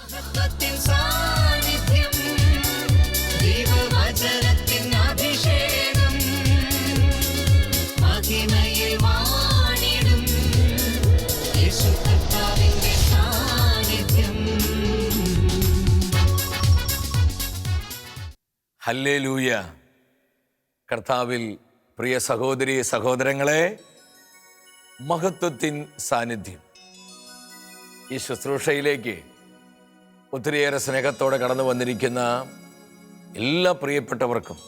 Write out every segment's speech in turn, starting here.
മഹത്വത്തിൻ ലൂയ കർത്താവിൽ പ്രിയ സഹോദരി സഹോദരങ്ങളെ മഹത്വത്തിൻ സാന്നിധ്യം. ഈ ശുശ്രൂഷയിലേക്ക് ഒത്തിരിയേറെ സ്നേഹത്തോടെ കടന്നു വന്നിരിക്കുന്ന എല്ലാ പ്രിയപ്പെട്ടവർക്കും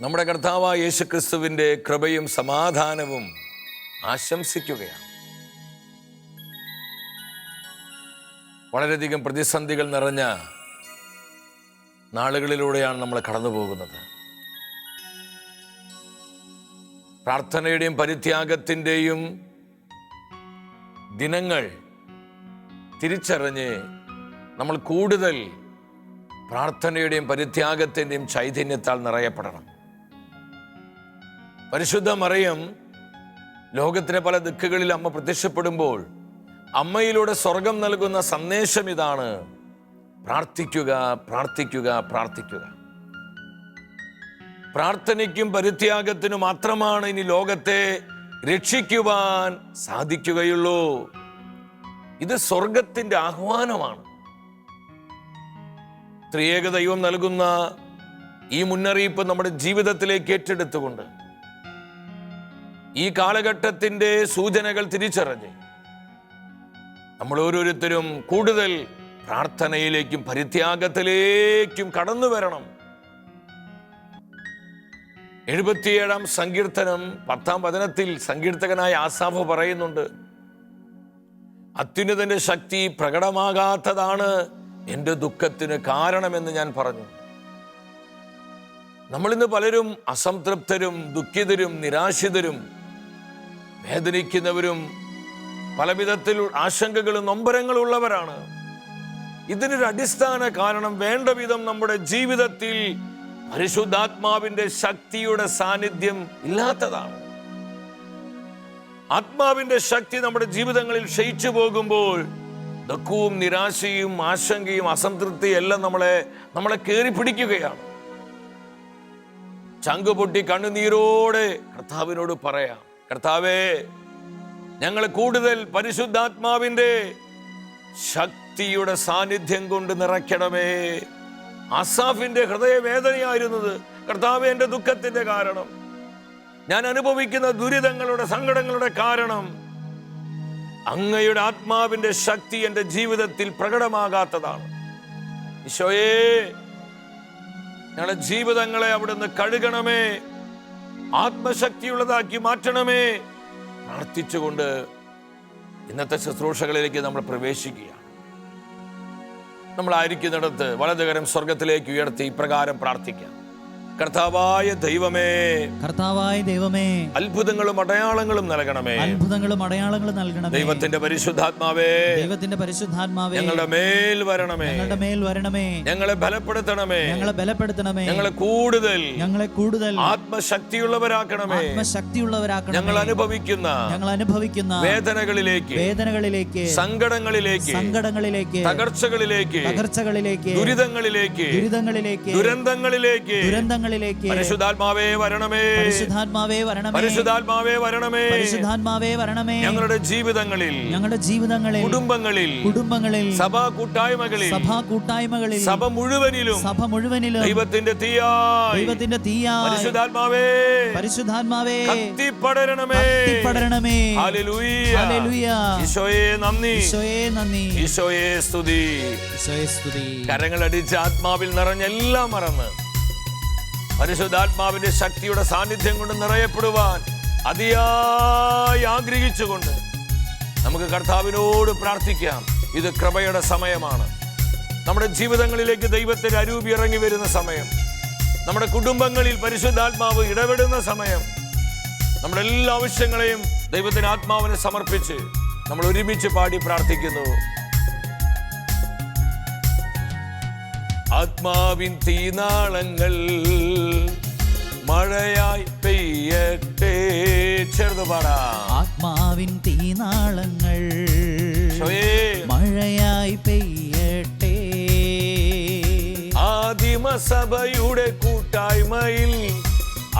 നമ്മുടെ കർത്താവ് യേശു ക്രിസ്തുവിന്റെ കൃപയും സമാധാനവും ആശംസിക്കുകയാണ്. വളരെയധികം പ്രതിസന്ധികൾ നിറഞ്ഞ നാളുകളിലൂടെയാണ് നമ്മൾ കടന്നു പോകുന്നത്. പ്രാർത്ഥനയുടെയും പരിത്യാഗത്തിന്റെയും ദിനങ്ങൾ തിരിച്ചറിഞ്ഞ് നമ്മൾ കൂടുതൽ പ്രാർത്ഥനയുടെയും പരിത്യാഗത്തിന്റെയും ചൈതന്യത്താൽ നിറയപ്പെടണം. പരിശുദ്ധ മറിയം ലോകത്തിലെ പല ദിക്കുകളിൽ അമ്മ പ്രത്യക്ഷപ്പെടുമ്പോൾ അമ്മയിലൂടെ സ്വർഗം നൽകുന്ന സന്ദേശം ഇതാണ്. പ്രാർത്ഥിക്കുക പ്രാർത്ഥിക്കുക പ്രാർത്ഥിക്കുക. പ്രാർത്ഥനയ്ക്കും പരിത്യാഗത്തിനും മാത്രമാണ് ഇനി ലോകത്തെ രക്ഷിക്കുവാൻ സാധിക്കുകയുള്ളൂ. ഇത് സ്വർഗത്തിന്റെ ആഹ്വാനമാണ്. ത്രിയേക ദൈവം നൽകുന്ന ഈ മുന്നറിയിപ്പ് നമ്മുടെ ജീവിതത്തിലേക്ക് ഏറ്റെടുത്തുകൊണ്ട് ഈ കാലഘട്ടത്തിന്റെ സൂചനകൾ തിരിച്ചറിഞ്ഞ് നമ്മൾ ഓരോരുത്തരും കൂടുതൽ പ്രാർത്ഥനയിലേക്കും പരിത്യാഗത്തിലേക്കും കടന്നു വരണം. എഴുപത്തിയേഴാം സങ്കീർത്തനം പത്താം വചനത്തിൽ സങ്കീർത്തകനായ ആസാഫ് പറയുന്നുണ്ട് അത്യുന്നതന്റെ ശക്തി പ്രകടമാകാത്തതാണ് എന്റെ ദുഃഖത്തിന് കാരണമെന്ന് ഞാൻ പറഞ്ഞു. നമ്മളിന്ന് പലരും അസംതൃപ്തരും ദുഃഖിതരും നിരാശിതരും വേദനിക്കുന്നവരും പല വിധത്തിൽ ആശങ്കകളും നൊമ്പരങ്ങളും ഉള്ളവരാണ്. ഇതിനൊരു അടിസ്ഥാന കാരണം വേണ്ട വിധം നമ്മുടെ ജീവിതത്തിൽ പരിശുദ്ധാത്മാവിന്റെ ശക്തിയുടെ സാന്നിധ്യം ഇല്ലാത്തതാണ്. ആത്മാവിന്റെ ശക്തി നമ്മുടെ ജീവിതങ്ങളിൽ ക്ഷയിച്ചു പോകുമ്പോൾ ദുഃഖവും നിരാശയും ആശങ്കയും അസംതൃപ്തിയും എല്ലാം നമ്മളെ നമ്മളെ കയറി പിടിക്കുകയാണ്. ചങ്ക് പൊട്ടി കണ്ണുനീരോടെ കർത്താവിനോട് പറയാം കർത്താവേ ഞങ്ങൾ കൂടുതൽ പരിശുദ്ധാത്മാവിന്റെ ശക്തിയുടെ സാന്നിധ്യം കൊണ്ട് നിറയ്ക്കണമേ. അസാഫിന്റെ ഹൃദയവേദനയായിരുന്നത് കർത്താവ് എന്റെ ദുഃഖത്തിന്റെ കാരണം. ഞാൻ അനുഭവിക്കുന്ന ദുരിതങ്ങളുടെ സങ്കടങ്ങളുടെ കാരണം അങ്ങയുടെ ആത്മാവിന്റെ ശക്തി എന്റെ ജീവിതത്തിൽ പ്രകടമാകാത്തതാണ്. ഈശോയേ ഞങ്ങളുടെ ജീവിതങ്ങളെ അവിടുന്ന് കഴുകണമേ ആത്മശക്തിയുള്ളതാക്കി മാറ്റണമേ പ്രാർത്ഥിച്ചുകൊണ്ട് ഇന്നത്തെ ശുശ്രൂഷകളിലേക്ക് നമ്മൾ പ്രവേശിക്കുകയാണ്. നമ്മൾ ആയിരിക്കുന്നിടത്ത് വലതുകരം സ്വർഗത്തിലേക്ക് ഉയർത്തി ഇപ്രകാരം പ്രാർത്ഥിക്കാം. കർത്താവായ ദൈവമേ. കർത്താവായ ദൈവമേ. അത്ഭുതങ്ങളും അടയാളങ്ങളും നൽകണമേ. അത്ഭുതങ്ങളും അടയാളങ്ങളും നൽകണമേ. ദൈവത്തിന്റെ പരിശുദ്ധാത്മാവേ. ദൈവത്തിന്റെ പരിശുദ്ധാത്മാവേ. ഞങ്ങളുടെ മേൽ വരണമേ. ഞങ്ങളുടെ മേൽ വരണമേ. ഞങ്ങളെ ബലപ്പെടുത്തണമേ. ഞങ്ങളെ ബലപ്പെടുത്തണമേ. ഞങ്ങളെ കൂടുതൽ ഞങ്ങളെ കൂടുതൽ ആത്മശക്തിയുള്ളവരാക്കണമേ. ആത്മശക്തിയുള്ളവരാക്കണം ഞങ്ങൾ അനുഭവിക്കുന്ന ഞങ്ങൾ അനുഭവിക്കുന്ന വേദനകളിലേക്ക് വേദനകളിലേക്ക് സങ്കടങ്ങളിലേക്ക് സങ്കടങ്ങളിലേക്ക് തകർച്ചകളിലേക്ക് തകർച്ചകളിലേക്ക് ദുരിതങ്ങളിലേക്ക് ദുരിതങ്ങളിലേക്ക് ദുരന്തങ്ങളിലേക്ക് ദുരന്തങ്ങളിലേക്ക് പരിശുദ്ധാത്മാവേ വരണമേ. പരിശുദ്ധാത്മാവേ വരണമേ. പരിശുദ്ധാത്മാവേ വരണമേ. പരിശുദ്ധാത്മാവേ വരണമേ. ഞങ്ങളുടെ ജീവിതങ്ങളിൽ ഞങ്ങളുടെ ജീവിതങ്ങളിൽ കുടുംബങ്ങളിൽ കുടുംബങ്ങളിൽ സഭാ കൂട്ടായ്മകളിൽ സഭാ കൂട്ടായ്മകളിൽ സഭ മുഴുവനിലും സഭ മുഴുവനിലും ദൈവത്തിന്റെ തീയായി. ദൈവത്തിന്റെ തീയായി. പരിശുദ്ധാത്മാവേ പരിശുദ്ധാത്മാവേ കത്തിപ്പടരണമേ. കത്തിപ്പടരണമേ. ഹല്ലേലൂയ. ഹല്ലേലൂയ. ഈശോയെ നന്ദി. ഈശോയെ നന്ദി. ഈശോയെ സ്തുതി. ഈശോയെ സ്തുതി. കരങ്ങളടിച്ച് ആത്മാവിൽ നിറഞ്ഞെല്ലാം മറന്ന്. പരിശുദ്ധാത്മാവിന്റെ ശക്തിയുടെ സാന്നിധ്യം കൊണ്ട് നിറയപ്പെടുവാൻ അതിയായി ആഗ്രഹിച്ചുകൊണ്ട് നമുക്ക് കർത്താവിനോട് പ്രാർത്ഥിക്കാം. ഇത് കൃപയുടെ സമയമാണ്. നമ്മുടെ ജീവിതങ്ങളിലേക്ക് ദൈവത്തിന്റെ അരൂപി ഇറങ്ങി വരുന്ന സമയം. നമ്മുടെ കുടുംബങ്ങളിൽ പരിശുദ്ധാത്മാവ് ഇടപെടുന്ന സമയം. നമ്മുടെ എല്ലാ ആവശ്യങ്ങളെയും ദൈവത്തിന് ആത്മാവിനെ സമർപ്പിച്ച് നമ്മൾ ഒരുമിച്ച് പാടി പ്രാർത്ഥിക്കുന്നു. ആത്മാവിൻ തീനാളങ്ങൾ മഴയായി പെയ്യട്ടെ. ചേർന്ന് പറ ആത്മാവിൻ തീനാളങ്ങൾ മഴയായി പെയ്യട്ടെ. ആദിമസഭയുടെ കൂട്ടായ്മയിൽ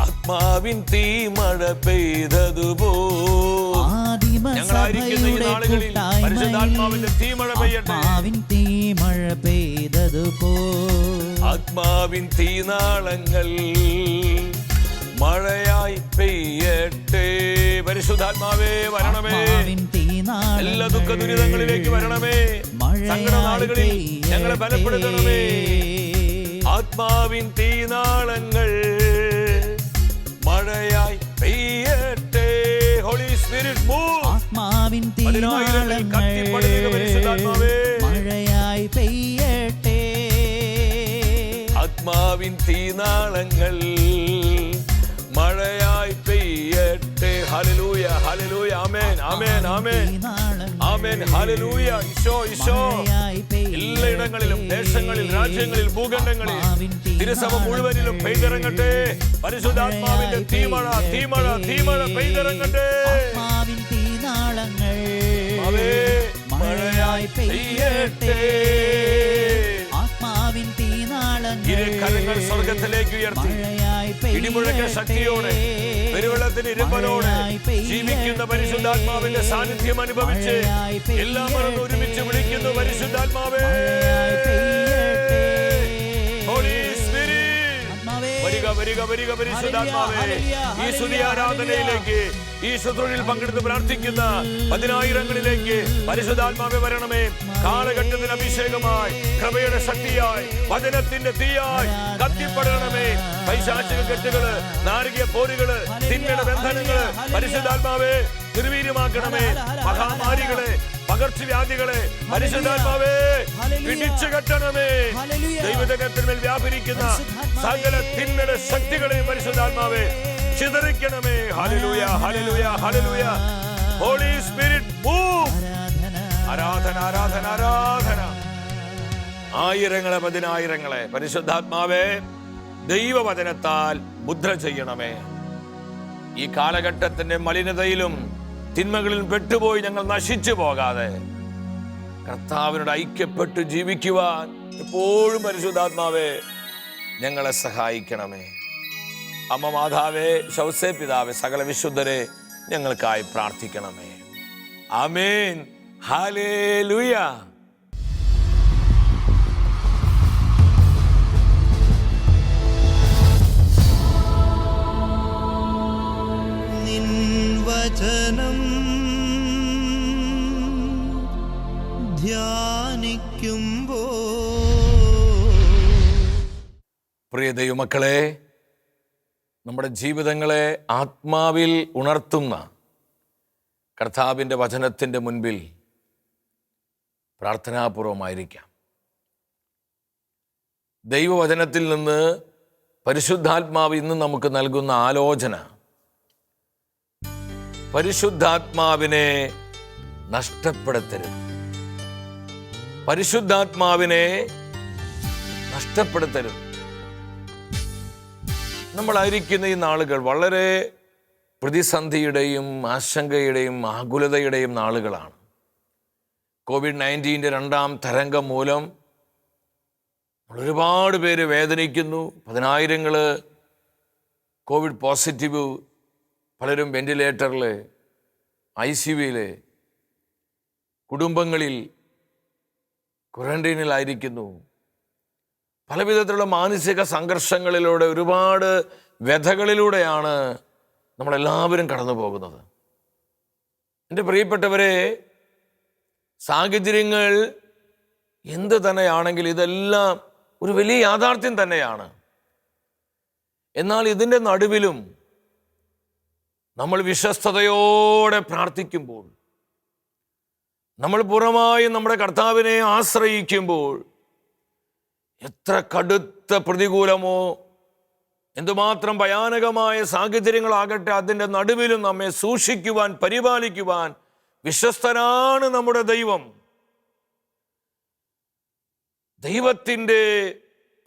ആത്മാവിൻ തീ മഴ പെയ്തതുപോ ആത്മാവിൻ തീമഴ പെയ്തതുപോ. ആത്മാവിൻ തീനാളങ്ങൾ മഴയായി പെയ്യട്ടെ. പരിശുദ്ധാത്മാവേ വരണമേ. എല്ലാ ദുഃഖ ദുരിതങ്ങളിലേക്ക് വരണമേ. സങ്കട നാളുകളിൽ ഞങ്ങളെ ബലപ്പെടുത്തണമേ. ആത്മാവിൻ തീനാളങ്ങൾ ആത്മാവിൻ പതിനായിരങ്ങൾ കത്തിപ്പടരുക പരിശുദ്ധാത്മാവേ. മഴയായി പെയ്യട്ടെ. ആത്മാവിൻ തീനാളങ്ങൾ മഴയായി പെയ്യട്ടെ. ഹലലൂയ ഹലലൂയ ആമേൻ ആമേൻ ആമേൻ. ആമേൻ ഹല്ലേലൂയ. ഈശോ ഈശോ. എല്ലായിടങ്ങളിലും ദേശങ്ങളിൽ രാജ്യങ്ങളിൽ ഭൂഖണ്ഡങ്ങളിൽ തിരുസഭ മുഴുവനിലും പെയ്തിറങ്ങട്ടെ. പരിശുദ്ധാത്മാവിന്റെ തീമഴ തീമഴ തീമഴ പെയ്തിറങ്ങട്ടെ. ആമേ, മഴയായി പെയ്യട്ടെ. ആത്മാവിൻ തീനാളങ്ങൾ കരങ്ങൾ സ്വർഗത്തിലേക്ക് ഉയർത്തി. ഇടിമുഴക്ക ശക്തിയോടെ പെരുവെള്ളത്തിന് ഇരുമ്പലോടെ ജീവിക്കുന്ന പരിശുദ്ധാത്മാവിന്റെ സാന്നിധ്യം അനുഭവിച്ച് എല്ലാം മറന്ന് ഒരുമിച്ച് വിളിക്കുന്നു പരിശുദ്ധാത്മാവേ. വരിക വരിക വരിക പരിശുദ്ധാത്മാവേ. ഈ സ്തുതി ആരാധനയിലേക്ക് ഈ ശുദ്രനിൽ പങ്കെടുത്ത് പ്രാർത്ഥിക്കുന്ന പതിനായിരങ്ങളിലേക്ക് പരിശുദ്ധാത്മാവെ വരണമേ. കാലഘട്ടത്തിന് അഭിഷേകമായി കൃപയുടെ ശക്തിയായി വചനത്തിന്റെ തീയായി കത്തിപ്പെടണമേ. പൈശാചിക കെട്ടുകൾ നാരകീയ പോരുകൾ തിന്മയുടെ ബന്ധനങ്ങൾ പരിശുദ്ധാത്മാവെ നിർവീര്യമാക്കണമേ. മഹാമാരികളെ പകർച്ചവ്യാധികളെ പരിശുദ്ധാത്മാവേ പിടിച്ചു കെട്ടണമേ. ദൈവജനത്തിന്മേൽ വ്യാപരിക്കുന്ന സകല തിന്മയുടെ ശക്തികളെ പരിശുദ്ധാത്മാവേ ചിതറിക്കണമേ. ഹലലുയ ഹലലുയ ഹലലുയ ഹോളി സ്പിരിറ്റ് മൂവ് ആരാധന ആരാധന ആരാധന. ആയിരങ്ങളെ പതിനായിരങ്ങളെ. പരിശുദ്ധാത്മാവേ ദൈവവചനത്താൽ മുദ്ര ചെയ്യണമേ. ഈ കാലഘട്ടത്തിന്റെ മലിനതയിലും തിന്മകളിൽ പെട്ടുപോയി ഞങ്ങൾ നശിച്ചു പോകാതെ കർത്താവിനോട് ഐക്യപ്പെട്ട് ജീവിക്കുവാൻ എപ്പോഴും പരിശുദ്ധാത്മാവേ ഞങ്ങളെ സഹായിക്കണമേ. അമ്മ മാതാവേ ശൗസേ പിതാവേ സകല വിശുദ്ധരെ ഞങ്ങൾക്കായി പ്രാർത്ഥിക്കണമേ. ആമേൻ. ഹാലേലൂയ നിൻ വചനം ധ്യാനിക്കുമ്പോ പ്രിയ ദൈവമക്കളെ നമ്മുടെ ജീവിതങ്ങളെ ആത്മാവിൽ ഉണർത്തുന്ന കർത്താവിന്റെ വചനത്തിന്റെ മുൻപിൽ പ്രാർത്ഥനാപൂർവമായിരിക്കാം. ദൈവവചനത്തിൽ നിന്ന് പരിശുദ്ധാത്മാവ് ഇന്ന് നമുക്ക് നൽകുന്ന ആലോചന പരിശുദ്ധാത്മാവിനെ നഷ്ടപ്പെടുത്തരുത്. പരിശുദ്ധാത്മാവിനെ നഷ്ടപ്പെടുത്തരുത്. നമ്മളായിരിക്കുന്ന ഈ നാളുകൾ വളരെ പ്രതിസന്ധിയുടെയും ആശങ്കയുടെയും ആകുലതയുടെയും നാളുകളാണ്. കോവിഡ് നയന്റീന്റെ രണ്ടാം തരംഗം മൂലം ഒരുപാട് പേര് വേദനിക്കുന്നു. പതിനായിരങ്ങൾ കോവിഡ് പോസിറ്റീവ് പലരും വെന്റിലേറ്ററിൽ ഐ സി യുവിൽ കുടുംബങ്ങളിൽ ക്വാറന്റൈനിലായിരിക്കുന്നു. പല വിധത്തിലുള്ള മാനസിക സംഘർഷങ്ങളിലൂടെ ഒരുപാട് വ്യഥകളിലൂടെയാണ് നമ്മളെല്ലാവരും കടന്നു പോകുന്നത്. എന്റെ പ്രിയപ്പെട്ടവരെ സാഹചര്യങ്ങൾ എന്ത് തന്നെയാണെങ്കിൽ ഇതെല്ലാം ഒരു വലിയ യാഥാർത്ഥ്യം തന്നെയാണ്. എന്നാൽ ഇതിന്റെ നടുവിലും നമ്മൾ വിശ്വസ്തയോടെ പ്രാർത്ഥിക്കുമ്പോൾ നമ്മൾ പുറമായി നമ്മുടെ കർത്താവിനെ ആശ്രയിക്കുമ്പോൾ എത്ര കടുത്ത പ്രതികൂലമോ. എന്തുമാത്രം ഭയാനകമായ സാഹചര്യങ്ങളാകട്ടെ അതിന്റെ നടുവിലും നമ്മെ സൂക്ഷിക്കുവാൻ പരിപാലിക്കുവാൻ വിശ്വസ്തനാണ് നമ്മുടെ ദൈവം. ദൈവത്തിന്റെ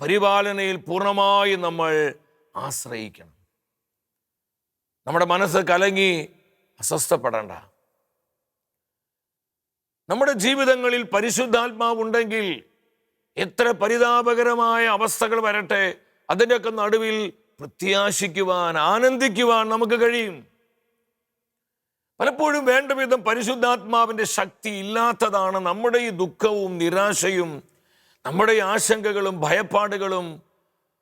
പരിപാലനയിൽ പൂർണമായി നമ്മൾ ആശ്രയിക്കണം. നമ്മുടെ മനസ്സ് കലങ്ങി അസ്വസ്ഥപ്പെടേണ്ട. നമ്മുടെ ജീവിതങ്ങളിൽ പരിശുദ്ധാത്മാവുണ്ടെങ്കിൽ എത്ര പരിതാപകരമായ അവസ്ഥകൾ വരട്ടെ അതിന്റെയൊക്കെ നടുവിൽ പ്രത്യാശിക്കുവാൻ ആനന്ദിക്കുവാൻ നമുക്ക് കഴിയും. പലപ്പോഴും വേണ്ട വിധം പരിശുദ്ധാത്മാവിന്റെ ശക്തി ഇല്ലാത്തതാണ് നമ്മുടെ ഈ ദുഃഖവും നിരാശയും നമ്മുടെ ഈ ആശങ്കകളും ഭയപ്പാടുകളും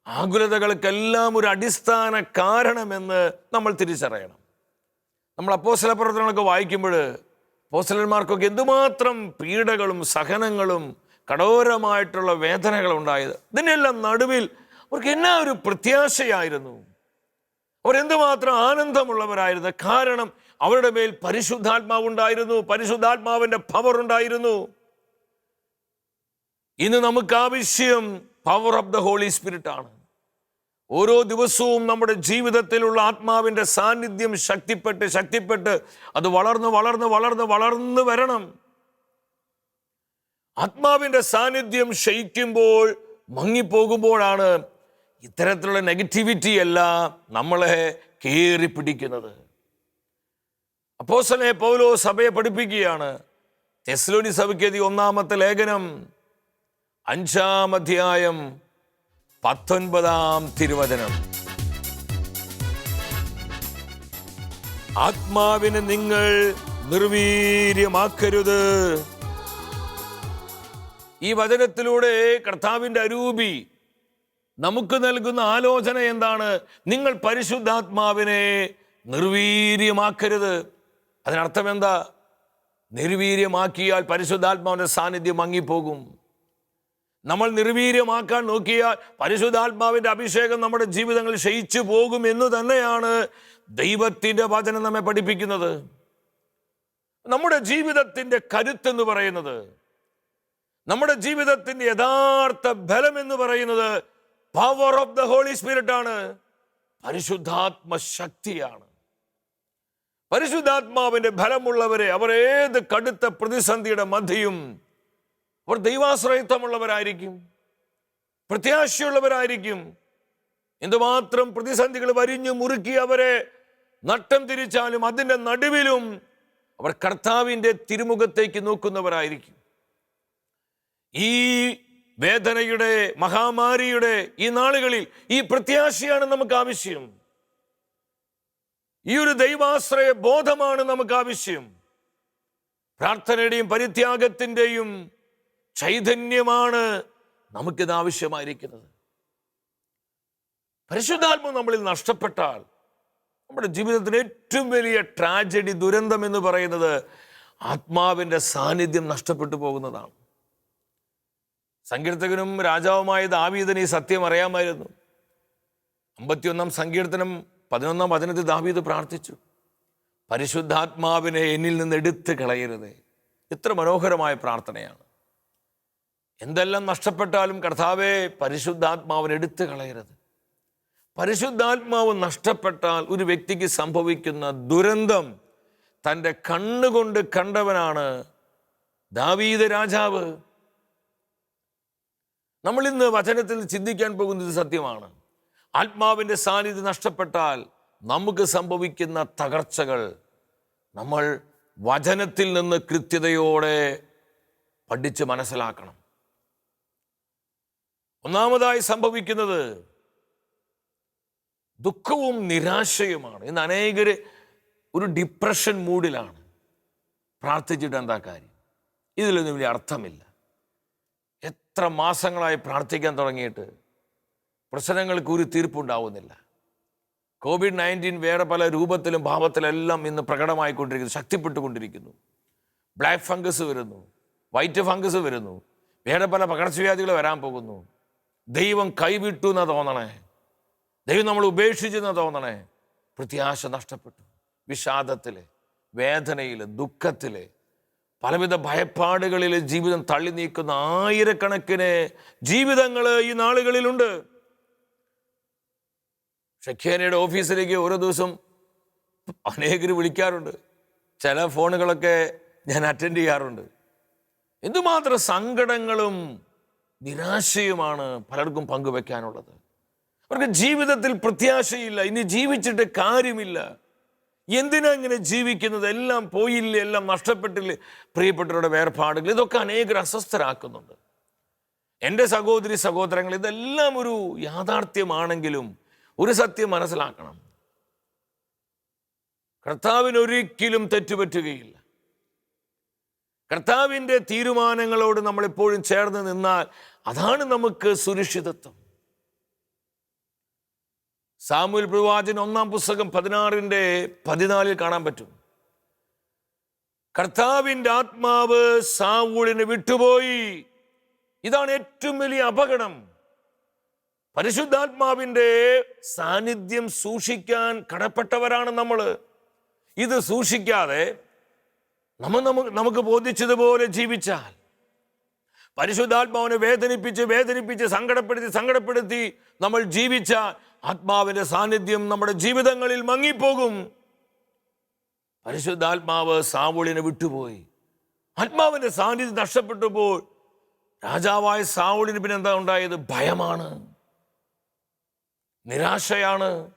ആകുലതകൾക്കെല്ലാം ഒരു അടിസ്ഥാന കാരണമെന്ന് നമ്മൾ തിരിച്ചറിയണം. നമ്മൾ അപ്പോസല പ്രവർത്തനങ്ങളൊക്കെ വായിക്കുമ്പോൾ അപ്പോസലന്മാർക്കൊക്കെ എന്തുമാത്രം പീഡകളും സഹനങ്ങളും കഠോരമായിട്ടുള്ള വേദനകൾ ഉണ്ടായത് ഇതിനെല്ലാം നടുവിൽ അവർക്ക് എന്നാ ഒരു പ്രത്യാശയായിരുന്നു? അവരെന്തുമാത്രം ആനന്ദമുള്ളവരായിരുന്നു? കാരണം അവരുടെ മേൽ പരിശുദ്ധാത്മാവ് ഉണ്ടായിരുന്നു പരിശുദ്ധാത്മാവിന്റെ പവർ ഉണ്ടായിരുന്നു. ഇന്ന് നമുക്ക് ആവശ്യം power of the holy spirit ആണ്. ഓരോ ദിവസവും നമ്മുടെ ജീവിതത്തിലുള്ള ആത്മാവിന്റെ സാന്നിധ്യം ശക്തിപ്പെട്ട് ശക്തിപ്പെട്ട് അത് വളർന്ന് വളർന്ന് വളർന്ന് വളർന്ന് വരണം. ആത്മാവിന്റെ സാന്നിധ്യം ക്ഷയിക്കുമ്പോൾ മങ്ങിപ്പോകുമ്പോഴാണ് ഇത്തരത്തിലുള്ള നെഗറ്റിവിറ്റി എല്ലാം നമ്മളെ കയറി പിടിക്കുന്നത് അപ്പോസനെ പൗലോ സഭയെ പഠിപ്പിക്കുകയാണ്. തെസ്ലോനി സഭയ്ക്കെതി ഒന്നാമത്തെ ലേഖനം. അഞ്ചാം അധ്യായം പത്തൊൻപതാം തിരുവചനം. ആത്മാവിനെ നിങ്ങൾ നിർവീര്യമാക്കരുത്. ഈ വചനത്തിലൂടെ കർത്താവിന്റെ അരൂപി നമുക്ക് നൽകുന്ന ആലോചന എന്താണ്? നിങ്ങൾ പരിശുദ്ധാത്മാവിനെ നിർവീര്യമാക്കരുത്. അതിനർത്ഥം എന്താ? നിർവീര്യമാക്കിയാൽ പരിശുദ്ധാത്മാവിന്റെ സാന്നിധ്യം മങ്ങിപ്പോകും. നമ്മൾ നിർവീര്യമാക്കാൻ നോക്കിയാൽ പരിശുദ്ധാത്മാവിന്റെ അഭിഷേകം നമ്മുടെ ജീവിതങ്ങളിൽ ക്ഷയിച്ചു പോകും എന്ന് തന്നെയാണ് ദൈവത്തിന്റെ വചനം നമ്മെ പഠിപ്പിക്കുന്നത്. നമ്മുടെ ജീവിതത്തിന്റെ കരുത്തെന്ന് പറയുന്നത്. നമ്മുടെ ജീവിതത്തിന്റെ യഥാർത്ഥ ബലം എന്ന് പറയുന്നത് power of the holy spirit ആണ്. പരിശുദ്ധാത്മ ശക്തിയാണ്. പരിശുദ്ധാത്മാവിന്റെ ബലമുള്ളവരെ അവർ ഏത് കടുത്ത പ്രതിസന്ധിയുടെ മധ്യയും അവർ ദൈവാശ്രയത്വമുള്ളവരായിരിക്കും. പ്രത്യാശയുള്ളവരായിരിക്കും. എന്തുമാത്രം പ്രതിസന്ധികൾ വരിഞ്ഞു മുറുക്കി അവരെ നട്ടം തിരിച്ചാലും അതിന്റെ നടുവിലും അവർ കർത്താവിന്റെ തിരുമുഖത്തേക്ക് നോക്കുന്നവരായിരിക്കും. ഈ വേദനയുടെ മഹാമാരിയുടെ ഈ നാളുകളിൽ ഈ പ്രത്യാശയാണ് നമുക്ക് ആവശ്യം. ഈ ഒരു ദൈവാശ്രയ ബോധമാണ് നമുക്ക് ആവശ്യം. പ്രാർത്ഥനയുടെയും പരിത്യാഗത്തിന്റെയും ചൈതന്യമാണ് നമുക്കിത് ആവശ്യമായിരിക്കുന്നത്. പരിശുദ്ധാത്മ നമ്മളിൽ നഷ്ടപ്പെട്ടാൽ നമ്മുടെ ജീവിതത്തിന് ഏറ്റവും വലിയ ട്രാജഡി ദുരന്തം എന്ന് പറയുന്നത് ആത്മാവിന്റെ സാന്നിധ്യം നഷ്ടപ്പെട്ടു പോകുന്നതാണ്. സങ്കീർത്തകനും രാജാവുമായ ദാവീദിന് ഈ സത്യം അറിയാമായിരുന്നു. അമ്പത്തിയൊന്നാം സങ്കീർത്തനം പതിനൊന്നാം വചനത്തിൽ ദാവീദ് പ്രാർത്ഥിച്ചു. പരിശുദ്ധാത്മാവിനെ എന്നിൽ നിന്ന് എടുത്ത് കളയരുതേ. എത്ര മനോഹരമായ പ്രാർത്ഥനയാണ്. എന്തെല്ലാം നഷ്ടപ്പെട്ടാലും കർത്താവെ പരിശുദ്ധാത്മാവിനെ എടുത്ത് കളയരുത്. പരിശുദ്ധാത്മാവ് നഷ്ടപ്പെട്ടാൽ ഒരു വ്യക്തിക്ക് സംഭവിക്കുന്ന ദുരന്തം തന്റെ കണ്ണുകൊണ്ട് കണ്ടവനാണ് ദാവീദ് രാജാവ്. നമ്മൾ ഇന്ന് വചനത്തിൽ ചിന്തിക്കാൻ പോകുന്നത് സത്യമാണ്. ആത്മാവിന്റെ സാന്നിധ്യം നഷ്ടപ്പെട്ടാൽ നമുക്ക് സംഭവിക്കുന്ന തകർച്ചകൾ നമ്മൾ വചനത്തിൽ നിന്ന് കൃത്യതയോടെ പഠിച്ച് മനസ്സിലാക്കണം. ഒന്നാമതായി സംഭവിക്കുന്നത് ദുഃഖവും നിരാശയുമാണ്. ഇന്ന് അനേകർ ഒരു ഡിപ്രഷൻ മൂഡിലാണ് പ്രാർത്ഥിച്ചിട്ട് എന്താ കാര്യം? ഇതിലൊന്നും വലിയ അർത്ഥമില്ല. എത്ര മാസങ്ങളായി പ്രാർത്ഥിക്കാൻ തുടങ്ങിയിട്ട് പ്രശ്നങ്ങൾക്ക് ഒരു തീർപ്പുണ്ടാവുന്നില്ല. കോവിഡ് നയന്റീൻ വേറെ പല രൂപത്തിലും ഭാവത്തിലെല്ലാം ഇന്ന് പ്രകടമായിക്കൊണ്ടിരിക്കുന്നു ശക്തിപ്പെട്ടുകൊണ്ടിരിക്കുന്നു. ബ്ലാക്ക് ഫംഗസ് വരുന്നു വൈറ്റ് ഫംഗസ് വരുന്നു വേറെ പല പകർച്ചവ്യാധികൾ വരാൻ പോകുന്നു. ദൈവം കൈവിട്ടു എന്ന് തോന്നണേ? ദൈവം നമ്മൾ ഉപേക്ഷിച്ചെന്ന് തോന്നണേ? പ്രത്യാശ നഷ്ടപ്പെട്ടു. വിഷാദത്തിൽ വേദനയിൽ ദുഃഖത്തിലെ പലവിധ ഭയപ്പാടുകളിൽ ജീവിതം തള്ളി നീക്കുന്ന ആയിരക്കണക്കിന് ജീവിതങ്ങൾ ഈ നാളുകളിലുണ്ട്. ഷഖ്യാനയുടെ ഓഫീസിലേക്ക് ഓരോ ദിവസം അനേകർ വിളിക്കാറുണ്ട്. ചില ഫോണുകളൊക്കെ ഞാൻ അറ്റൻഡ് ചെയ്യാറുണ്ട്. എന്തുമാത്രം സങ്കടങ്ങളും നിരാശയുമാണ് പലർക്കും പങ്കുവെക്കാനുള്ളത്. അവർക്ക് ജീവിതത്തിൽ പ്രത്യാശയില്ല ഇനി ജീവിച്ചിട്ട് കാര്യമില്ല. എന്തിനാ ഇങ്ങനെ ജീവിക്കുന്നത്? എല്ലാം പോയില്ലേ? എല്ലാം നഷ്ടപ്പെട്ടില്ലേ? പ്രിയപ്പെട്ടവരുടെ വേർപാടുകൾ. ഇതൊക്കെ അനേകർ അസ്വസ്ഥരാക്കുന്നുണ്ട്. എന്റെ സഹോദരി സഹോദരങ്ങൾ ഇതെല്ലാം ഒരു യാഥാർത്ഥ്യമാണെങ്കിലും ഒരു സത്യം മനസ്സിലാക്കണം. കർത്താവിന് ഒരിക്കലും തെറ്റുപറ്റുകയില്ല. കർത്താവിന്റെ തീരുമാനങ്ങളോട് നമ്മളെപ്പോഴും ചേർന്ന് നിന്നാൽ അതാണ് നമുക്ക് സുരക്ഷിതത്വം. സാമൂൽ പ്രവാചൻ ഒന്നാം പുസ്തകം പതിനാറിന്റെ പതിനാലിൽ കാണാൻ പറ്റും. കർത്താവിന്റെ ആത്മാവ് സാവൂളിനെ വിട്ടുപോയി. ഇതാണ് ഏറ്റവും വലിയ അപകടം. പരിശുദ്ധാത്മാവിന്റെ സാന്നിധ്യം സൂക്ഷിക്കാൻ കടപ്പെട്ടവരാണ് നമ്മൾ. ഇത് സൂക്ഷിക്കാതെ നമ്മ നമുക്ക് നമുക്ക് ബോധിച്ചതുപോലെ ജീവിച്ചാൽ പരിശുദ്ധാത്മാവിനെ വേദനിപ്പിച്ച് വേദനിപ്പിച്ച് സങ്കടപ്പെടുത്തി സങ്കടപ്പെടുത്തി നമ്മൾ ജീവിച്ചാൽ ആത്മാവിന്റെ സാന്നിധ്യം നമ്മുടെ ജീവിതങ്ങളിൽ മങ്ങിപ്പോകും. പരിശുദ്ധാത്മാവ് സാവുളിനെ വിട്ടുപോയി. ആത്മാവിന്റെ സാന്നിധ്യം നഷ്ടപ്പെട്ടപ്പോൾ രാജാവായ സാവുളിന് പിന്നെ എന്താ ഉണ്ടായത്? ഭയമാണ്. നിരാശയാണ്.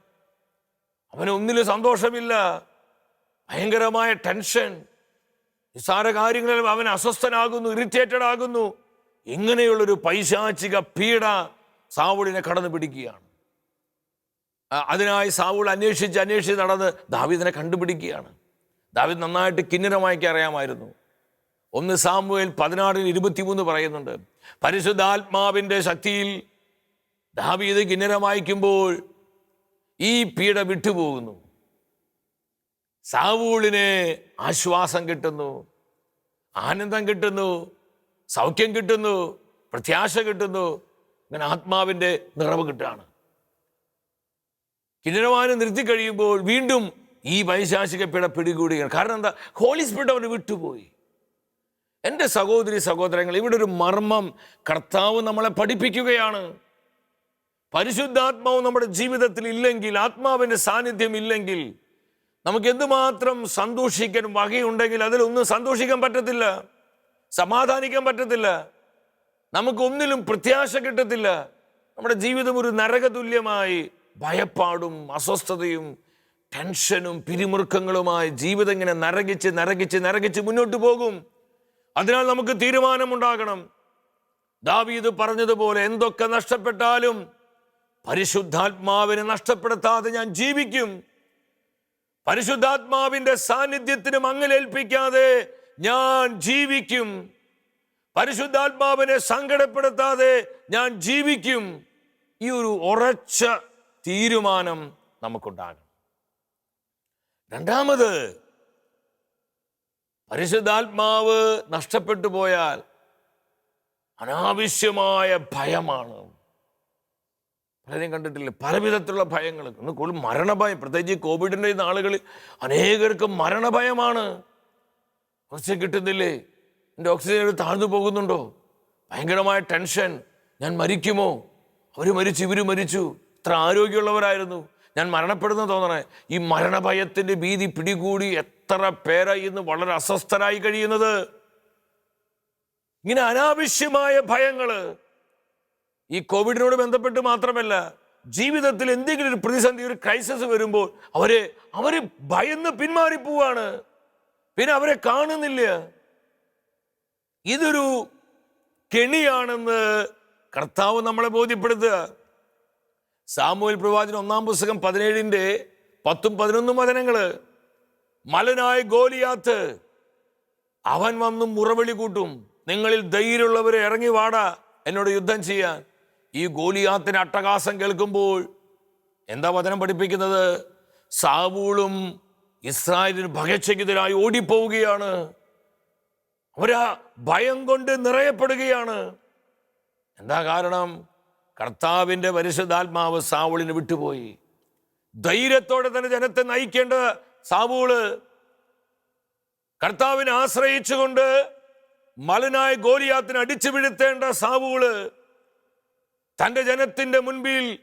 അവന് ഒന്നിലും സന്തോഷമില്ല. ഭയങ്കരമായ ടെൻഷൻ. നിസ്സാര കാര്യങ്ങളിൽ അവൻ അസ്വസ്ഥനാകുന്നു ഇറിറ്റേറ്റഡ് ആകുന്നു ഇങ്ങനെയുള്ളൊരു പൈശാചിക പീഡ സാവുളിനെ കടന്നു പിടിക്കുകയാണ് അതിനായി സാവുൾ അന്വേഷിച്ച് അന്വേഷിച്ച് നടന്ന് ദാവീദിനെ കണ്ടുപിടിക്കുകയാണ്. ദാവീദ് നന്നായിട്ട് കിന്നരമായിക്ക് അറിയാമായിരുന്നു. ഒന്ന് സാമുവേൽ പതിനാറിൽ ഇരുപത്തിമൂന്ന് പറയുന്നുണ്ട് പരിശുദ്ധാത്മാവിന്റെ ശക്തിയിൽ ദാവീദ് കിന്നരമായിക്കുമ്പോൾ ഈ പീഡ വിട്ടുപോകുന്നു. സാവൂളിന് ആശ്വാസം കിട്ടുന്നു ആനന്ദം കിട്ടുന്നു സൗഖ്യം കിട്ടുന്നു പ്രത്യാശ കിട്ടുന്നു. അങ്ങനെ ആത്മാവിന്റെ നിറവ് കിട്ടുകയാണ്. കിന്നരമാനം നിർത്തി കഴിയുമ്പോൾ വീണ്ടും ഈ വൈശാചിക പിട പിടികൂടുകയാണ്. കാരണം എന്താ? ഹോളി സ്പിരിറ്റ് അവന് വിട്ടുപോയി. എന്റെ സഹോദരി സഹോദരങ്ങൾ ഇവിടെ ഒരു മർമ്മം കർത്താവ് നമ്മളെ പഠിപ്പിക്കുകയാണ്. പരിശുദ്ധാത്മാവ് നമ്മുടെ ജീവിതത്തിൽ ഇല്ലെങ്കിൽ ആത്മാവിന്റെ സാന്നിധ്യം ഇല്ലെങ്കിൽ നമുക്ക് എന്തുമാത്രം സന്തോഷിക്കാൻ വകയുണ്ടെങ്കിൽ അതിലൊന്നും സന്തോഷിക്കാൻ പറ്റത്തില്ല. സമാധാനിക്കാൻ പറ്റത്തില്ല. നമുക്കൊന്നിലും പ്രത്യാശ കിട്ടത്തില്ല. നമ്മുടെ ജീവിതം ഒരു നരകതുല്യമായി. ഭയപ്പാടും അസ്വസ്ഥതയും ടെൻഷനും പിരിമുറുക്കങ്ങളുമായി ജീവിതം ഇങ്ങനെ നരകിച്ച് നരകിച്ച് നരകിച്ച് മുന്നോട്ട് പോകും. അതിനാൽ നമുക്ക് തീരുമാനമുണ്ടാകണം. ദാവീദ് പറഞ്ഞതുപോലെ എന്തൊക്കെ നഷ്ടപ്പെട്ടാലും പരിശുദ്ധാത്മാവിനെ നഷ്ടപ്പെടുത്താതെ ഞാൻ ജീവിക്കും. പരിശുദ്ധാത്മാവിന്റെ സാന്നിധ്യത്തിന് മങ്ങലേൽപ്പിക്കാതെ ഞാൻ ജീവിക്കും. പരിശുദ്ധാത്മാവിനെ സങ്കടപ്പെടുത്താതെ ഞാൻ ജീവിക്കും. ഈ ഒരു ഉറച്ച തീരുമാനം നമുക്കുണ്ടാകണം. രണ്ടാമത് പരിശുദ്ധാത്മാവ് നഷ്ടപ്പെട്ടു പോയാൽ അനാവശ്യമായ ഭയമാണ്. പലരും കണ്ടിട്ടില്ല? പലവിധത്തിലുള്ള ഭയങ്ങൾ. ഒന്ന് കൂടുതൽ മരണഭയം. പ്രത്യേകിച്ച് കോവിഡിന്റെ നാളുകളിൽ അനേകർക്ക് മരണഭയമാണ്. ഓക്സിജൻ കിട്ടുന്നില്ലേ? എന്റെ ഓക്സിജൻ താഴ്ന്നു പോകുന്നുണ്ടോ? ഭയങ്കരമായ ടെൻഷൻ. ഞാൻ മരിക്കുമോ? അവർ മരിച്ചു ഇവർ മരിച്ചു. ഇത്ര ആരോഗ്യമുള്ളവരായിരുന്നു. ഞാൻ മരണപ്പെടുന്ന തോന്നണേ. ഈ മരണഭയത്തിന്റെ ഭീതി പിടികൂടി എത്ര പേരായി ഇന്ന് വളരെ അസ്വസ്ഥരായി കഴിയുന്നത്? ഇങ്ങനെ അനാവശ്യമായ ഭയങ്ങൾ ഈ കോവിഡിനോട് ബന്ധപ്പെട്ട് മാത്രമല്ല ജീവിതത്തിൽ എന്തെങ്കിലും ഒരു പ്രതിസന്ധി ഒരു ക്രൈസിസ് വരുമ്പോൾ അവരെ അവർ ഭയന്ന് പിന്മാറിപ്പോവാണ് പിന്നെ അവരെ കാണുന്നില്ല. ഇതൊരു കെണിയാണെന്ന് കർത്താവ് നമ്മളെ ബോധ്യപ്പെടുത്തുക. സാമൂഹ്യ പ്രവാചന ഒന്നാം പുസ്തകം പതിനേഴിന്റെ പത്തും പതിനൊന്നും വചനങ്ങൾ മലനായ ഗോലിയാത്ത് അവൻ വന്ന് മുറവിളി കൂട്ടും. നിങ്ങളിൽ ധൈര്യമുള്ളവരെ ഇറങ്ങി വാടാ എന്നോട് യുദ്ധം ചെയ്യാൻ. ഈ ഗോലിയാത്തിന് അട്ടകാസം കേൾക്കുമ്പോൾ എന്താ വചനം പഠിപ്പിക്കുന്നത്? സാവൂളും ഇസ്രായേലിന് ഭയചകിതരായി ഓടിപ്പോവുകയാണ്. അവരാ ഭയം കൊണ്ട് നിറയപ്പെടുകയാണ്. എന്താ കാരണം? കർത്താവിന്റെ പരിശുദ്ധാത്മാവ് സാവൂളിന് വിട്ടുപോയി. ധൈര്യത്തോടെ തന്നെ ജനത്തെ നയിക്കേണ്ട സാവൂൾ കർത്താവിനെ ആശ്രയിച്ചുകൊണ്ട് മലനായ ഗോലിയാത്തിന് അടിച്ചു വീഴ്ത്തേണ്ട സാവൂൾ തന്റെ ജനത്തിന്റെ മുൻപിൽ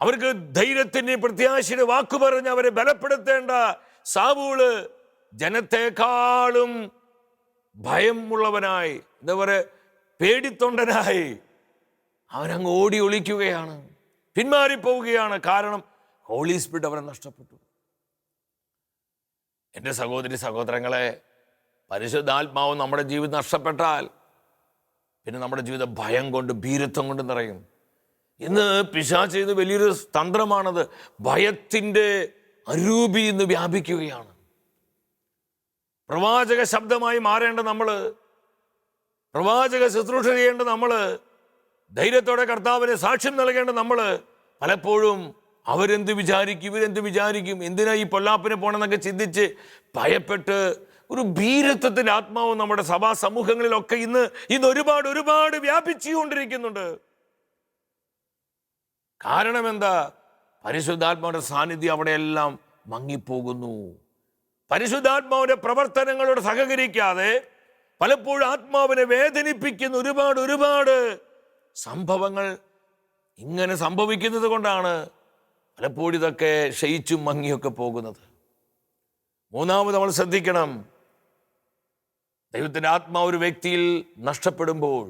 അവർക്ക് ധൈര്യത്തിന്റെ പ്രത്യാശയുടെ വാക്കു പറഞ്ഞ് അവരെ ബലപ്പെടുത്തേണ്ട സാവൂൾ ജനത്തെക്കാളും ഭയമുള്ളവനായി എന്താ പറയുക പേടിത്തൊണ്ടനായി. അവനങ്ങ് ഓടി ഒളിക്കുകയാണ്. പിന്മാറിപ്പോവുകയാണ് കാരണം ഹോളി സ്പിരിറ്റ് അവനെ നഷ്ടപ്പെട്ടു. എന്റെ സഹോദരി സഹോദരങ്ങളെ പരിശുദ്ധാത്മാവ് നമ്മുടെ ജീവിതം നഷ്ടപ്പെട്ടാൽ പിന്നെ നമ്മുടെ ജീവിതം ഭയം കൊണ്ട് ഭീരത്വം കൊണ്ട് നിറയും. ഇന്ന് പിശാ ചെയ്ത് വലിയൊരു തന്ത്രമാണത്. ഭയത്തിന്റെ അരൂപി ഇന്ന് വ്യാപിക്കുകയാണ്. പ്രവാചക ശബ്ദമായി മാറേണ്ട നമ്മൾ പ്രവാചക ശുശ്രൂഷ ചെയ്യേണ്ട നമ്മൾ ധൈര്യത്തോടെ കർത്താവിന് സാക്ഷ്യം നൽകേണ്ട നമ്മൾ പലപ്പോഴും അവരെന്ത് വിചാരിക്കും ഇവരെന്ത് വിചാരിക്കും എന്തിനാ ഈ പൊല്ലാപ്പിന് പോകണമെന്നൊക്കെ ചിന്തിച്ച് ഭയപ്പെട്ട് ഒരു ഭീരത്വത്തിന്റെ ആത്മാവ് നമ്മുടെ സഭാ സമൂഹങ്ങളിലൊക്കെ ഇന്ന് ഇന്ന് ഒരുപാട് ഒരുപാട് വ്യാപിച്ചുകൊണ്ടിരിക്കുന്നുണ്ട്. കാരണം എന്താ? പരിശുദ്ധാത്മാവിന്റെ സാന്നിധ്യം അവിടെയെല്ലാം മങ്ങിപ്പോകുന്നു. പരിശുദ്ധാത്മാവിന്റെ പ്രവർത്തനങ്ങളോട് സഹകരിക്കാതെ പലപ്പോഴും ആത്മാവിനെ വേദനിപ്പിക്കുന്ന ഒരുപാട് ഒരുപാട് സംഭവങ്ങൾ ഇങ്ങനെ സംഭവിക്കുന്നത് കൊണ്ടാണ് പലപ്പോഴും ഇതൊക്കെ ക്ഷയിച്ചും മങ്ങിയൊക്കെ പോകുന്നത്. മൂന്നാമത് നമ്മൾ ശ്രദ്ധിക്കണം. ദൈവത്തിന്റെ ആത്മാവ് ഒരു വ്യക്തിയിൽ നഷ്ടപ്പെടുമ്പോൾ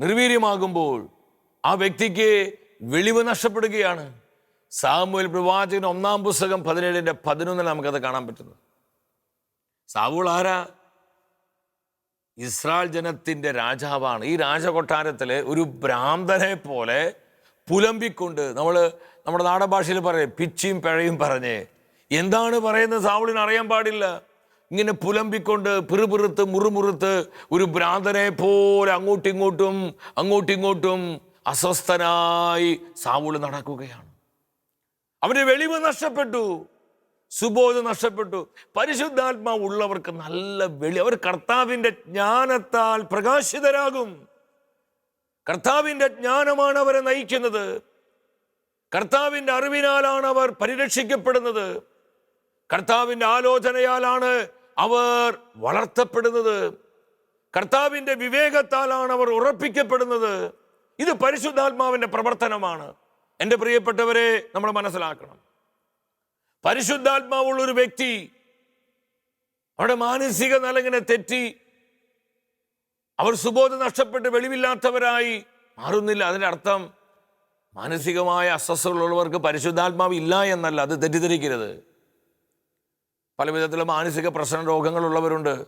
നിർവീര്യമാകുമ്പോൾ ആ വ്യക്തിക്ക് വെളിവ് നഷ്ടപ്പെടുകയാണ്. സാമുവൽ പ്രവാചകൻ ഒന്നാം പുസ്തകം പതിനേഴിന്റെ പതിനൊന്നിൽ നമുക്കത് കാണാൻ പറ്റുന്നു സാവൂൾ ആരാ? ഇസ്രായേൽ ജനത്തിന്റെ രാജാവാണ്. ഈ രാജകൊട്ടാരത്തിലെ ഒരു ഭ്രാന്തനെ പോലെ പുലമ്പിക്കൊണ്ട് നമ്മൾ നമ്മുടെ നാടൻ ഭാഷയിൽ പറയും പിച്ചിയും പിഴയും പറഞ്ഞ്. എന്താണ് പറയുന്നത് സാവുളിന് അറിയാൻ പാടില്ല. ഇങ്ങനെ പുലമ്പിക്കൊണ്ട് പിറുപിറുത്ത് മുറുമുറുത്ത് ഒരു ഭ്രാന്തനെ പോലെ അങ്ങോട്ടും ഇങ്ങോട്ടും അങ്ങോട്ടും ഇങ്ങോട്ടും അസ്വസ്ഥനായി സാവുൾ നടക്കുകയാണ്. അവന് വെളിവ് നഷ്ടപ്പെട്ടു. സുബോധം നഷ്ടപ്പെട്ടു. പരിശുദ്ധാത്മാവ് ഉള്ളവർക്ക് നല്ല വെളി. അവർ കർത്താവിന്റെ ജ്ഞാനത്താൽ പ്രകാശിതരാകും. കർത്താവിന്റെ ജ്ഞാനമാണ് അവരെ നയിക്കുന്നത്. കർത്താവിന്റെ അറിവിനാലാണ് അവർ പരിരക്ഷിക്കപ്പെടുന്നത്. കർത്താവിന്റെ ആലോചനയാലാണ് അവർ വളർത്തപ്പെടുന്നത്. കർത്താവിന്റെ വിവേകത്താലാണ് അവർ ഉറപ്പിക്കപ്പെടുന്നത്. ഇത് പരിശുദ്ധാത്മാവിന്റെ പ്രവർത്തനമാണ്. എന്റെ പ്രിയപ്പെട്ടവരെ നമ്മൾ മനസ്സിലാക്കണം. പരിശുദ്ധാത്മാവുള്ള ഒരു വ്യക്തി അവിടെ മാനസിക നിലങ്ങനെ തെറ്റി അവർ സുബോധം നഷ്ടപ്പെട്ട് വെളിവില്ലാത്തവരായി മാറുന്നില്ല. അതിന്റെ അർത്ഥം മാനസികമായ അസ്വസ്ഥതകളുള്ളവർക്ക് പരിശുദ്ധാത്മാവ് ഇല്ല എന്നല്ല. അത് തെറ്റിദ്ധരിക്കരുത്. പല വിധത്തിലുള്ള മാനസിക പ്രശ്ന രോഗങ്ങളുള്ളവരുണ്ട്.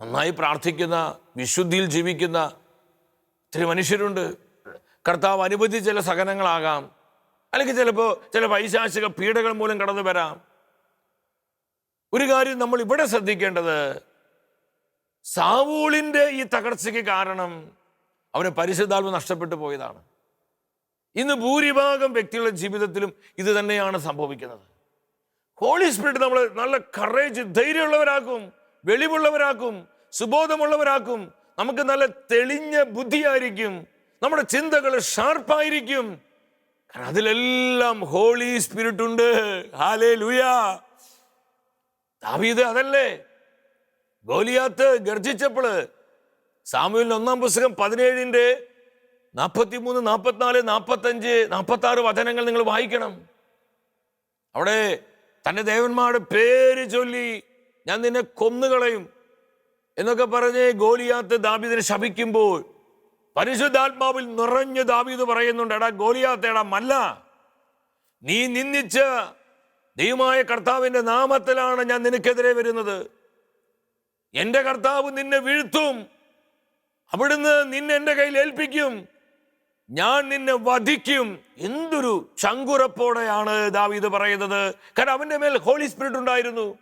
നന്നായി പ്രാർത്ഥിക്കുന്ന വിശുദ്ധിയിൽ ജീവിക്കുന്ന ചില മനുഷ്യരുണ്ട്. കർത്താവ് അനുബന്ധിച്ച ചില സഹനങ്ങളാകാം. അല്ലെങ്കിൽ ചിലപ്പോൾ ചില വൈശാസിക പീഡകൾ മൂലം കടന്നു വരാം. ഒരു കാര്യം നമ്മൾ ഇവിടെ ശ്രദ്ധിക്കേണ്ടത് സാവൂളിന്റെ ഈ തകർച്ചയ്ക്ക് കാരണം അവന് പരിശുദ്ധാത്മ നഷ്ടപ്പെട്ടു പോയതാണ്. ഇന്ന് ഭൂരിഭാഗം വ്യക്തികളുടെ ജീവിതത്തിലും ഇത് തന്നെയാണ് സംഭവിക്കുന്നത്. ഹോളി സ്പിരിറ്റ് നമ്മൾ നല്ല കറേജ് ധൈര്യമുള്ളവരാക്കും വെളിവുള്ളവരാക്കും സുബോധമുള്ളവരാക്കും. നമുക്ക് നല്ല തെളിഞ്ഞ ബുദ്ധിയായിരിക്കും. നമ്മുടെ ചിന്തകൾ ഷാർപ്പായിരിക്കും കാരണം അതിലെല്ലാം ഹോളി സ്പിരിറ്റ് ഉണ്ട്. ഹാലേ ലുയാ ദാവീദ് അതല്ലേ? ഗോലിയാത്ത് ഗർജിച്ചപ്പോൾ സാമൂഹ്യ ഒന്നാം പുസ്തകം പതിനേഴിന്റെ നാൽപ്പത്തിമൂന്ന് നാൽപ്പത്തിനാല് നാൽപ്പത്തഞ്ച് നാൽപ്പത്തി ആറ് വചനങ്ങൾ നിങ്ങൾ വായിക്കണം. അവിടെ തന്റെ ദേവന്മാരുടെ പേര് ചൊല്ലി ഞാൻ നിന്നെ കൊന്നുകളയും എന്നൊക്കെ പറഞ്ഞ് ഗോലിയാത്ത് ദാബിദിനെ ശപിക്കുമ്പോൾ പരിശുദ്ധാത്മാവിൽ നിറഞ്ഞു ദാവീത് പറയുന്നുണ്ട് എടാ ഗോലിയാത്ത് മല്ല. നീ നിന്ദിച്ച് ദൈവമായ കർത്താവിന്റെ നാമത്തിലാണ് ഞാൻ നിനക്കെതിരെ വരുന്നത്. എന്റെ കർത്താവ് നിന്നെ വീഴ്ത്തും. അവിടുന്ന് നിന്നെ എന്റെ കയ്യിൽ ഏൽപ്പിക്കും. ഞാൻ നിന്നെ വധിക്കും. എന്തൊരു ചങ്കുറപ്പോടെയാണ് ദാവീദ് പറയുന്നത്. കാരണം അവന്റെ മേൽ ഹോളി സ്പിരിറ്റ് ഉണ്ടായിരുന്നു.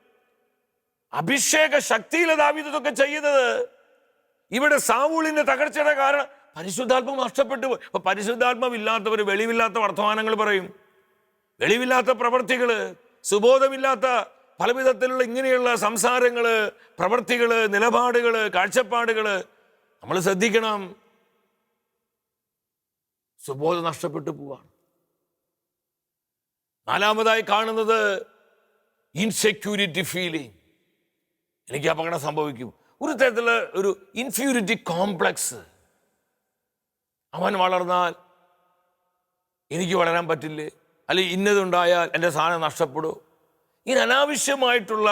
അഭിഷേക ശക്തിയിലെ ദാവീദ് ഇതൊക്കെ ചെയ്യുന്നത്. ഇവിടെ സാവൂളിന്റെ തകർച്ചയുടെ കാരണം പരിശുദ്ധാത്മം നഷ്ടപ്പെട്ടു പോയി. അപ്പൊ പരിശുദ്ധാത്മാവ് ഇല്ലാത്തവർ വെളിവില്ലാത്ത വർത്തമാനങ്ങൾ പറയും. വെളിവില്ലാത്ത പ്രവർത്തികൾ സുബോധമില്ലാത്ത പല വിധത്തിലുള്ള ഇങ്ങനെയുള്ള സംസാരങ്ങൾ പ്രവർത്തികൾ നിലപാടുകൾ കാഴ്ചപ്പാടുകൾ നമ്മൾ ശ്രദ്ധിക്കണം. സുബോധം നഷ്ടപ്പെട്ടു പോവാണ്. നാലാമതായി കാണുന്നത് ഇൻസെക്യൂരിറ്റി ഫീലിംഗ് എനിക്ക് അപകടം സംഭവിക്കും. ഒരു തരത്തിലുള്ള ഒരു ഇൻഫ്യൂരിറ്റി കോംപ്ലക്സ് അവൻ വളർന്നാൽ എനിക്ക് വളരാൻ പറ്റില്ലേ? അല്ലെ ഇന്നതുണ്ടായാൽ എന്റെ സാധനം നഷ്ടപ്പെടുമോ ഇങ്ങനെ അനാവശ്യമായിട്ടുള്ള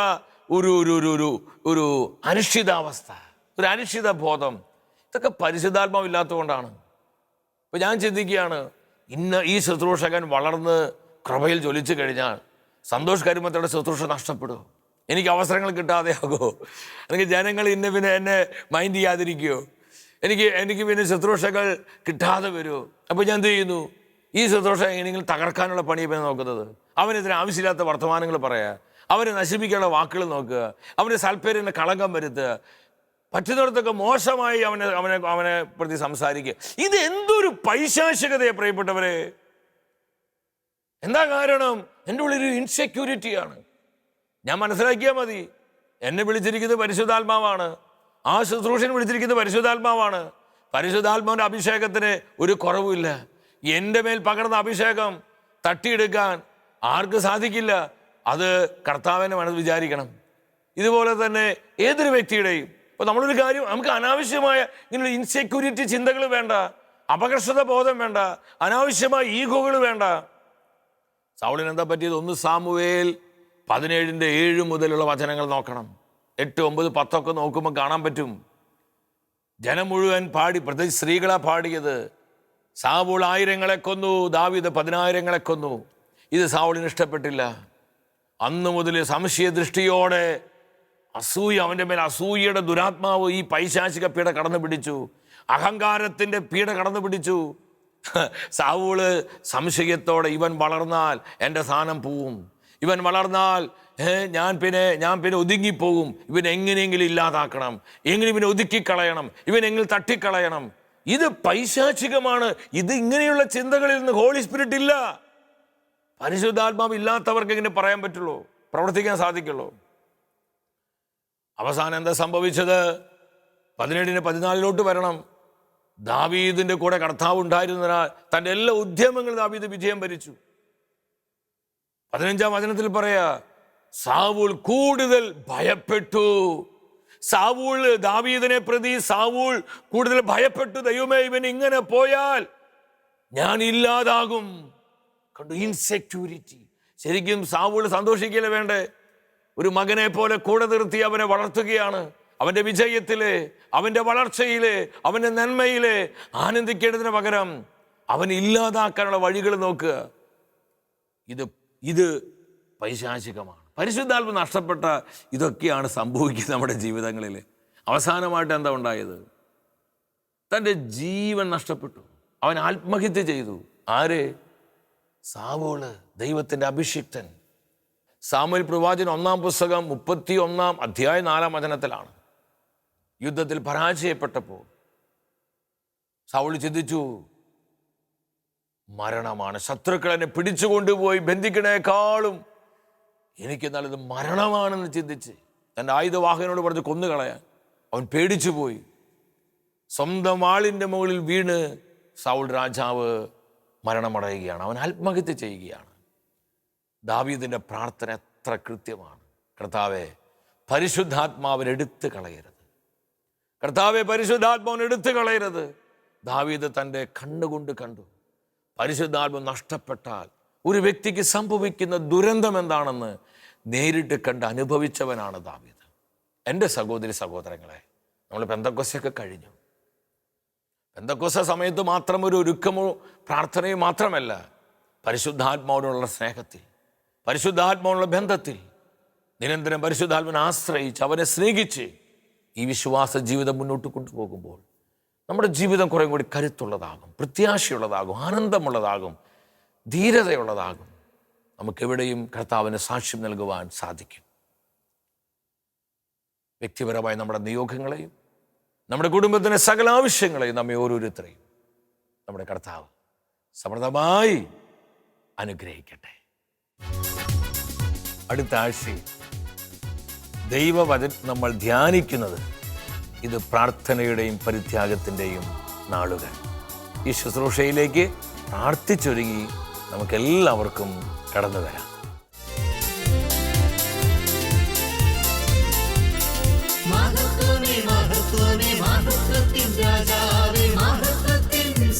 ഒരു ഒരു ഒരു ഒരു ഒരു അനിശ്ചിതാവസ്ഥ ഒരു അനിശ്ചിത ബോധം ഇതൊക്കെ പരിശുദ്ധാത്മാവില്ലാത്തതുകൊണ്ടാണ്. ഇപ്പം ഞാൻ ചിന്തിക്കുകയാണ് ഇന്ന് ഈ ശുശ്രൂഷകൻ വളർന്ന് കൃപയിൽ ജ്വലിച്ചു കഴിഞ്ഞാൽ സന്തോഷ് കരിമത്തയുടെ ശുശ്രൂഷ നഷ്ടപ്പെടുമോ എനിക്ക് അവസരങ്ങൾ കിട്ടാതെ ആകുമോ അല്ലെങ്കിൽ ജനങ്ങൾ ഇന്ന പിന്നെ എന്നെ മൈൻഡ് ചെയ്യാതിരിക്കുമോ എനിക്ക് എനിക്ക് പിന്നെ ശുശ്രൂഷകൾ കിട്ടാതെ വരുമോ അപ്പോൾ ഞാൻ എന്ത് ചെയ്യുന്നു? ഈ ശുശ്രൂഷ എങ്ങനെയെങ്കിലും തകർക്കാനുള്ള പണിയപ്പം നോക്കുന്നത്. അവനെതിരെ ആവശ്യമില്ലാത്ത വർത്തമാനങ്ങൾ പറയുക അവനെ നശിപ്പിക്കാനുള്ള വാക്കുകൾ നോക്കുക. അവന്റെ സൽപ്പേരിന് കളങ്കം വരുത്തുക. പറ്റുന്നിടത്തൊക്കെ മോശമായി അവനെ അവനെ അവനെ പ്രതി സംസാരിക്കുക. ഇത് എന്തൊരു പൈശാചികതയെ പ്രിയപ്പെട്ടവരെ. എന്താ കാരണം? എന്റെ ഉള്ളിൽ ഇൻസെക്യൂരിറ്റിയാണ് ഞാൻ മനസ്സിലാക്കിയാൽ മതി. എന്നെ വിളിച്ചിരിക്കുന്നത് പരിശുദ്ധാത്മാവാണ്. ആ ശുശ്രൂഷൻ വിളിച്ചിരിക്കുന്നത് പരിശുദ്ധാത്മാവാണ്. പരിശുദ്ധാത്മാവിന്റെ അഭിഷേകത്തിന് ഒരു കുറവുമില്ല. എന്റെ മേൽ പകർന്ന അഭിഷേകം തട്ടിയെടുക്കാൻ ആർക്ക് സാധിക്കില്ല അത് കർത്താവിനെ മനസ്സ് വിചാരിക്കണം. ഇതുപോലെ തന്നെ ഏതൊരു വ്യക്തിയുടെയും ഇപ്പൊ നമ്മളൊരു കാര്യം നമുക്ക് അനാവശ്യമായ ഇങ്ങനെയുള്ള ഇൻസെക്യൂരിറ്റി ചിന്തകൾ വേണ്ട അപകർഷത ബോധം വേണ്ട അനാവശ്യമായ ഈഗോകൾ വേണ്ട. സൗളിനെന്താ പറ്റിയത്? ഒന്ന് സാമുവേൽ പതിനേഴിന്റെ ഏഴ് മുതലുള്ള വചനങ്ങൾ നോക്കണം. എട്ട് ഒമ്പത് പത്തൊക്കെ നോക്കുമ്പോൾ കാണാൻ പറ്റും. ജനം മുഴുവൻ പാടി പ്രത്യേകിച്ച് സ്ത്രീകളാ പാടിയത്. സാവൂൾ ആയിരങ്ങളെ കൊന്നു ദാവീദ് പതിനായിരങ്ങളെ കൊന്നു. ഇത് സാവൂളിന് ഇഷ്ടപ്പെട്ടില്ല. അന്നു മുതൽ സംശയ ദൃഷ്ടിയോടെ അസൂയ അവന്റെ മേൽ അസൂയയുടെ ദുരാത്മാവ് ഈ പൈശാചിക പീഡ കടന്നു പിടിച്ചു. അഹങ്കാരത്തിന്റെ പീഡ കടന്നു പിടിച്ചു. സാവൂൾ സംശയത്തോടെ ഇവൻ വളർന്നാൽ എന്റെ സ്ഥാനം പോവും. ഇവൻ വളർന്നാൽ ഞാൻ പിന്നെ ഞാൻ പിന്നെ ഒതുങ്ങിപ്പോകും. ഇവൻ എങ്ങനെയെങ്കിലും ഇല്ലാതാക്കണം. എങ്ങനെ ഇവനെ ഒതുക്കിക്കളയണം. ഇവൻ എങ്ങനെ തട്ടിക്കളയണം. ഇത് പൈശാചികമാണ്. ഇത് ഇങ്ങനെയുള്ള ചിന്തകളിൽ നിന്ന് ഹോളി സ്പിരിറ്റ് ഇല്ല. പരിശുദ്ധാത്മാവ് ഇല്ലാത്തവർക്ക് എങ്ങനെ പറയാൻ പറ്റുള്ളൂ. പ്രവർത്തിക്കാൻ സാധിക്കുള്ളൂ. അവസാനം എന്താ സംഭവിച്ചത്? പതിനേഴിന് പതിനാലിലോട്ട് വരണം. ദാവീദിന്റെ കൂടെ കർത്താവ് ഉണ്ടായിരുന്നതിനാൽ തന്റെ എല്ലാ ഉദ്യമങ്ങളും ദാവീദ് വിജയം ഭരിച്ചു. പതിനഞ്ചാം വചനത്തിൽ പറയാ സാവൂൾ കൂടുതൽ ഭയപ്പെട്ടു. സാവൂൾ ദാവീദിനെ പ്രതി സാവൂൾ കൂടുതൽ ഭയപ്പെട്ടു. ദൈവമേ ഇവൻ ഇങ്ങനെ പോയാൽ ഞാൻ ഇല്ലാതാകും. കണ്ടു ഇൻസെക്യൂരിറ്റി ശരിക്കും സാവൂൾ സന്തോഷിക്കില്ല വേണ്ടേ? ഒരു മകനെ പോലെ കൂടെ നിർത്തി അവനെ വളർത്തുകയാണ്. അവന്റെ വിജയത്തിൽ അവന്റെ വളർച്ചയിൽ അവന്റെ നന്മയിൽ ആനന്ദിക്കേണ്ടതിന് പകരം അവൻ ഇല്ലാതാക്കാനുള്ള വഴികൾ നോക്കുക. ഇത് ഇത് പൈശാചികമാണ്. പരിശുദ്ധാത്മ നഷ്ടപ്പെട്ട ഇതൊക്കെയാണ് സംഭവിക്കുന്നത് നമ്മുടെ ജീവിതങ്ങളിൽ അവസാനമായിട്ട് എന്താ ഉണ്ടായത്? തന്റെ ജീവൻ നഷ്ടപ്പെട്ടു. അവൻ ആത്മഹത്യ ചെയ്തു. ആര്? സാവോൾ ദൈവത്തിന്റെ അഭിഷിക്തൻ. സാമുൽ പ്രവാചൻ ഒന്നാം പുസ്തകം മുപ്പത്തി ഒന്നാം അധ്യായ നാലാം വചനത്തിലാണ്. യുദ്ധത്തിൽ പരാജയപ്പെട്ടപ്പോൾ സൗൾ ചിന്തിച്ചു മരണമാണ്. ശത്രുക്കൾ എന്നെ പിടിച്ചുകൊണ്ടുപോയി ബന്ധിക്കണേക്കാളും എനിക്ക് നല്ലത് മരണമാണെന്ന് ചിന്തിച്ച് തന്റെ ആയുധവാഹനോട് പറഞ്ഞ് കൊന്നുകളയാൻ അവൻ പേടിച്ചു പോയി സ്വന്തം ആളിന്റെ മുകളിൽ വീണ് സൗൾ രാജാവ് മരണമടയുകയാണ്. അവൻ ആത്മഹത്യ ചെയ്യുകയാണ്. ദാവീദിന്റെ പ്രാർത്ഥന എത്ര കൃത്യമാണ്. കർത്താവെ പരിശുദ്ധാത്മാവിനെടുത്ത് കളയരുത്. കർത്താവെ പരിശുദ്ധാത്മാവിനെടുത്ത് കളയരുത്. ദാവീദ് തന്റെ കണ്ണുകൊണ്ട് കണ്ടു. പരിശുദ്ധാത്മ നഷ്ടപ്പെട്ടാൽ ഒരു വ്യക്തിക്ക് സംഭവിക്കുന്ന ദുരന്തം എന്താണെന്ന് നേരിട്ട് കണ്ട് അനുഭവിച്ചവനാണ് ദാവീദ്. എന്റെ സഹോദരി സഹോദരങ്ങളെ നമ്മൾ പെന്തക്കൊസയൊക്കെ കഴിഞ്ഞു. പെന്തക്കോസ സമയത്ത് മാത്രം ഒരു ഒരുക്കമോ പ്രാർത്ഥനയോ മാത്രമല്ല പരിശുദ്ധാത്മാവിനുള്ള സ്നേഹത്തിൽ പരിശുദ്ധാത്മാവിനുള്ള ബന്ധത്തിൽ നിരന്തരം പരിശുദ്ധാത്മനെ ആശ്രയിച്ച് അവനെ സ്നേഹിച്ച് ഈ വിശ്വാസ ജീവിതം മുന്നോട്ട് കൊണ്ടുപോകുമ്പോൾ നമ്മുടെ ജീവിതം കുറേ കൂടി കരുത്തുള്ളതാകും പ്രത്യാശയുള്ളതാകും ആനന്ദമുള്ളതാകും ധീരതയുള്ളതാകും. നമുക്കെവിടെയും കർത്താവിന് സാക്ഷ്യം നൽകുവാൻ സാധിക്കും. വ്യക്തിപരമായ നമ്മുടെ നിയോഗങ്ങളെയും നമ്മുടെ കുടുംബത്തിന്റെ സകല ആവശ്യങ്ങളെയും നമ്മെ ഓരോരുത്തരെയും നമ്മുടെ കർത്താവ് സമൃദ്ധമായി അനുഗ്രഹിക്കട്ടെ. അടുത്ത ആഴ്ച ദൈവവചൻ നമ്മൾ ധ്യാനിക്കുന്നത് ഇത് പ്രാർത്ഥനയുടെയും പരിത്യാഗത്തിന്റെയും നാളുകൾ. ഈ ശുശ്രൂഷയിലേക്ക് പ്രാർത്ഥിച്ചൊരുങ്ങി നമുക്കെല്ലാവർക്കും കടന്നു വരാം. മഹത്വമേ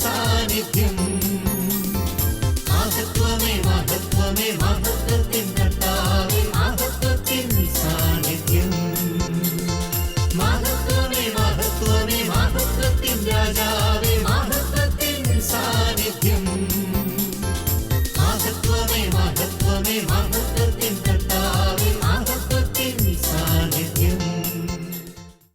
സാന്നിധ്യം.